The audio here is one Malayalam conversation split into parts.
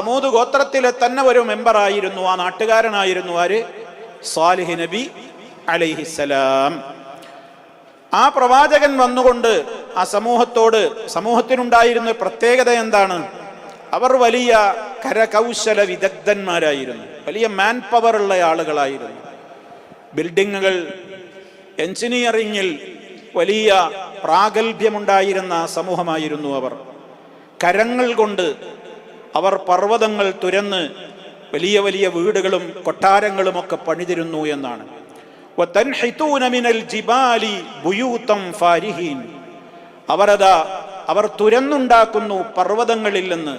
സമൂത് ഗോത്രത്തിലെ തന്നെ ഒരു മെമ്പറായിരുന്നു ആ നാട്ടുകാരനായിരുന്നു ആര്? സാലിഹ് നബി അലൈഹിസലാം ആ പ്രവാചകൻ വന്നുകൊണ്ട് ആ സമൂഹത്തോട് സമൂഹത്തിനുണ്ടായിരുന്ന പ്രത്യേകത എന്താണ്? അവർ വലിയ കരകൗശല വിദഗ്ധന്മാരായിരുന്നു. വലിയ മാൻ പവർ ഉള്ള ആളുകളായിരുന്നു. ബിൽഡിങ്ങുകൾ എഞ്ചിനീയറിംഗിൽ വലിയ പ്രാഗൽഭ്യമുണ്ടായിരുന്ന സമൂഹമായിരുന്നു അവർ. കരങ്ങൾ കൊണ്ട് അവർ പർവതങ്ങൾ തുരന്ന് വലിയ വലിയ വീടുകളും കൊട്ടാരങ്ങളും ഒക്കെ പണിതിരുന്നു എന്നാണ്. അവരതാ അവർ തുരന്നുണ്ടാക്കുന്നു പർവതങ്ങളിൽ നിന്ന്.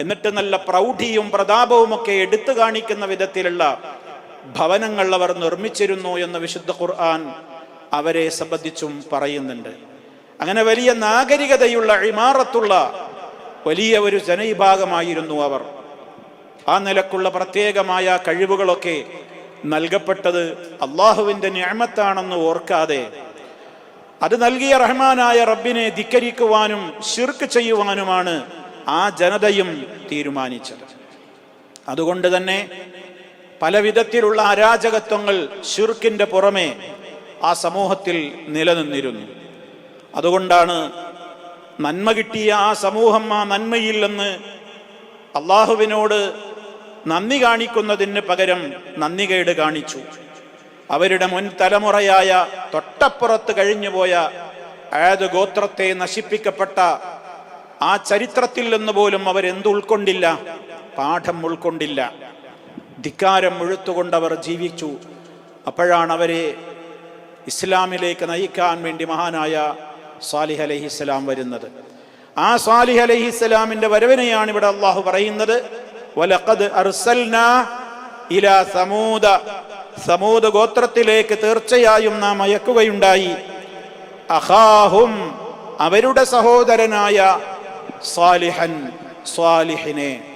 എന്നിട്ട് നല്ല പ്രൗഢിയും പ്രതാപവും ഒക്കെ എടുത്തു കാണിക്കുന്ന വിധത്തിലുള്ള ഭവനങ്ങൾ അവർ നിർമ്മിച്ചിരുന്നു എന്ന് വിശുദ്ധ ഖുർആൻ അവരെ സംബന്ധിച്ചും പറയുന്നുണ്ട്. അങ്ങനെ വലിയ നാഗരികതയുള്ള ഇമാറത്തുള്ള വലിയ ഒരു ജനവിഭാഗമായിരുന്നു അവർ. ആ നിലക്കുള്ള പ്രത്യേകമായ കഴിവുകളൊക്കെ നൽകപ്പെട്ടത് അള്ളാഹുവിന്റെ ഞാമത്താണെന്ന് ഓർക്കാതെ അത് നൽകിയ റഹ്മാനായ റബ്ബിനെ ധിക്കരിക്കുവാനും ശിർക്ക് ചെയ്യുവാനുമാണ് ആ ജനതയും തീരുമാനിച്ചത്. അതുകൊണ്ട് തന്നെ പല വിധത്തിലുള്ള അരാജകത്വങ്ങൾ ഷിർക്കിന്റെ പുറമെ ആ സമൂഹത്തിൽ നിലനിന്നിരുന്നു. അതുകൊണ്ടാണ് നന്മ കിട്ടിയ ആ സമൂഹം ആ നന്മയിൽ നിന്ന് അള്ളാഹുവിനോട് നന്ദി കാണിക്കുന്നതിന് പകരം നന്ദികേട് കാണിച്ചു. അവരുടെ മുൻ തലമുറയായ തൊട്ടപ്പുറത്ത് കഴിഞ്ഞുപോയ ഏത് ഗോത്രത്തെ നശിപ്പിക്കപ്പെട്ട ആ ചരിത്രത്തിൽ നിന്ന് പോലും അവരെന്ത് ഉൾക്കൊണ്ടില്ല പാഠം ഉൾക്കൊണ്ടില്ല. ധിക്കാരം മുഴുത്തുകൊണ്ടവർ ജീവിച്ചു. അപ്പോഴാണ് അവരെ ഇസ്ലാമിലേക്ക് നയിക്കാൻ വേണ്ടി മഹാനായ സാലിഹ് അലഹിസ്സലാം വരുന്നത്. ആ സാലിഹ് അലഹിസ്സലാമിന്റെ വരവിനെയാണ് ഇവിടെ അള്ളാഹു പറയുന്നത് വലഖദ് അർസൽനാ ഇലാ സമൂദ. സമൂദ ഗോത്രത്തിലേക്ക് തീർച്ചയായും നാം അയക്കുകയുണ്ടായി. അഹാഹും അവരുടെ സഹോദരനായ സാലിഹൻ സ്വാലിഹിനെ